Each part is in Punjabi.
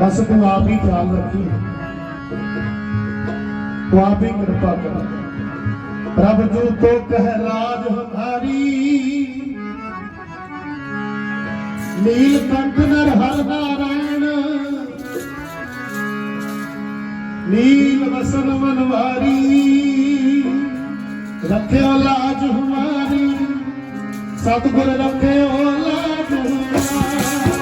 ਬਸ ਤੂੰ ਆਪ ਹੀ ਖਿਆਲ ਰੱਖੀ। ਤੂੰ ਆਪ ਹੀ ਕਿਰਪਾ ਕਰ। ਰੱਬ ਜੋ ਤੋ ਕਹਿ ਰਾਜ ਹਮਾਰੀ ਨੀਲ ਕੰਠ ਨਰ ਹਰ ਨਾਰਾਇਣ, ਨੀਲ ਵਸਨ ਮਨਵਾਰੀ, ਰੱਖਿਓ ਲਾਜ ਹਮਾਰੀ, ਸਤਿਗੁਰ ਰੱਖਿਓ ਲਾਜ ਹਮਾਰੀ।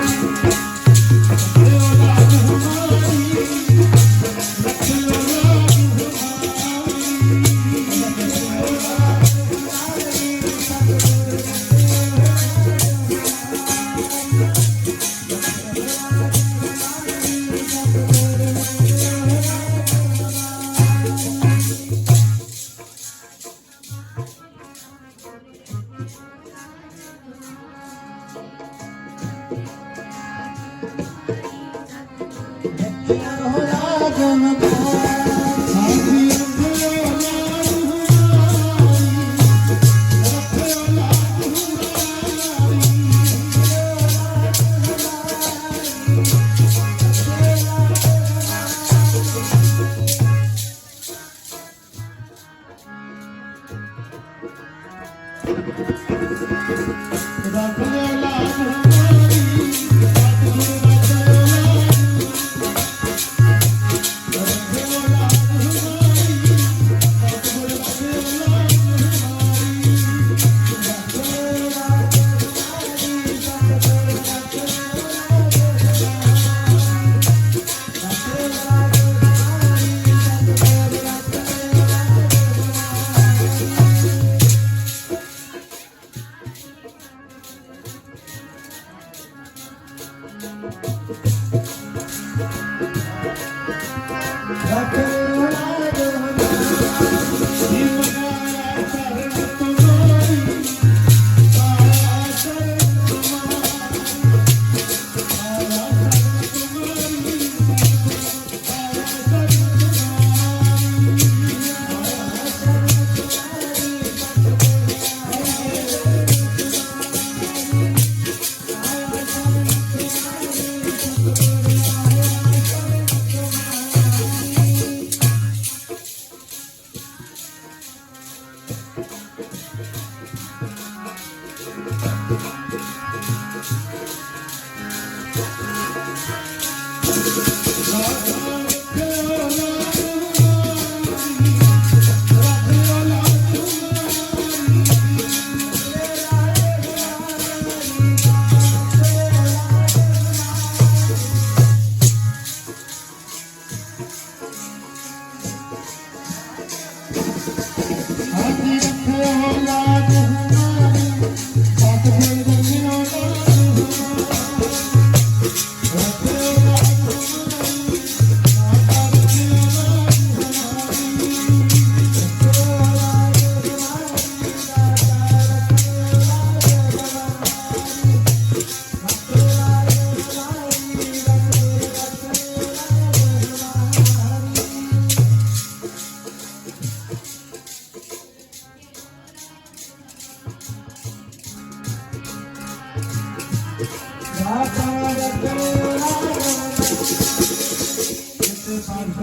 ਸਾਥੀ ਰੱਖਿਓ ਰੱਖਿਓ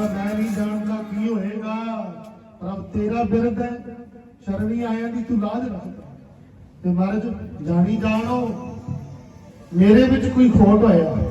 ਮੈਂ ਨਹੀਂ ਜਾਣਦਾ ਕੀ ਹੋਏਗਾ ਰੱਬ ਤੇਰਾ ਬਿਰਦ ਹੈ ਸ਼ਰਣੀ ਆਇਆਂ ਦੀ ਤੂੰ ਲਾਜ ਰੱਖਦਾ ਤੇ ਮਹਾਰਾਜ ਜਾਣੀ ਜਾਣੋ ਮੇਰੇ ਵਿੱਚ ਕੋਈ ਖੋਟ ਹੋਇਆ।